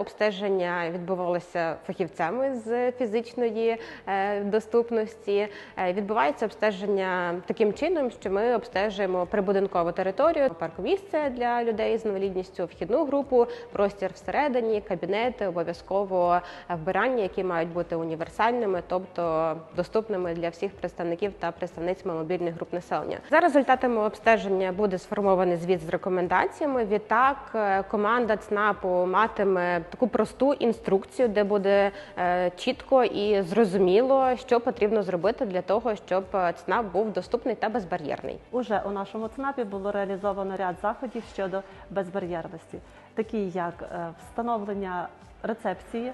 обстеження відбувалося фахівцями з фізичної е, доступності. Е, Відбувається обстеження таким чином, що ми обстежуємо прибудинкову територію, паркомісце для людей з інвалідністю, вхідну групу, простір всередині, кабінети, обов'язково вбирання, які мають бути універсальними, тобто доступними для всіх представників та представниць мобільних груп населення. За результатами обстеження буде сформований звіт з рекомендаціями. Відтак е, команда ЦНАПу матиме таку просту інструкцію, де буде е, чітко і зрозуміло, що потрібно зробити для того, щоб е, ЦНАП був доступний та безбар'єрний. Уже у нашому ЦНАПі було реалізовано ряд заходів щодо безбар'єрності, такі як е, встановлення рецепції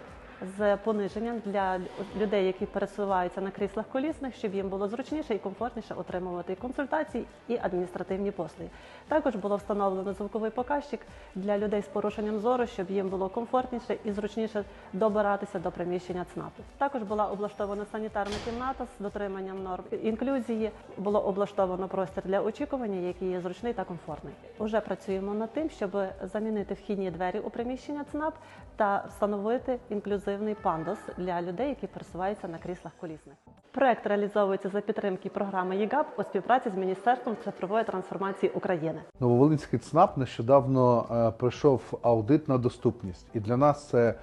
з пониженням для людей, які пересуваються на кріслах колісних, щоб їм було зручніше і комфортніше отримувати консультації і адміністративні послуги. Також було встановлено звуковий показчик для людей з порушенням зору, щоб їм було комфортніше і зручніше добиратися до приміщення ЦНАПу. Також була облаштована санітарна кімната з дотриманням норм інклюзії. Було облаштовано простір для очікування, який є зручний та комфортний. Уже працюємо над тим, щоб замінити вхідні двері у приміщення ЦНАП та встановити інклюзивний пандус для людей, які пересуваються на кріслах колісних. Проект реалізовується за підтримки програми ЄГАП у співпраці з Міністерством цифрової трансформації України. Нововолинський ЦНАП нещодавно е, пройшов аудит на доступність, і для нас це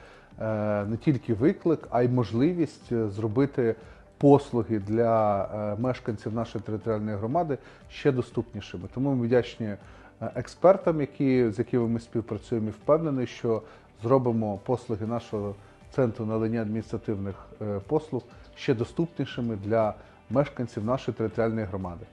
е, не тільки виклик, а й можливість е, зробити послуги для мешканців нашої територіальної громади ще доступнішими. Тому ми вдячні експертам, які, з якими ми співпрацюємо, і впевнений, що зробимо послуги нашого центру надання адміністративних е, послуг ще доступнішими для мешканців нашої територіальної громади.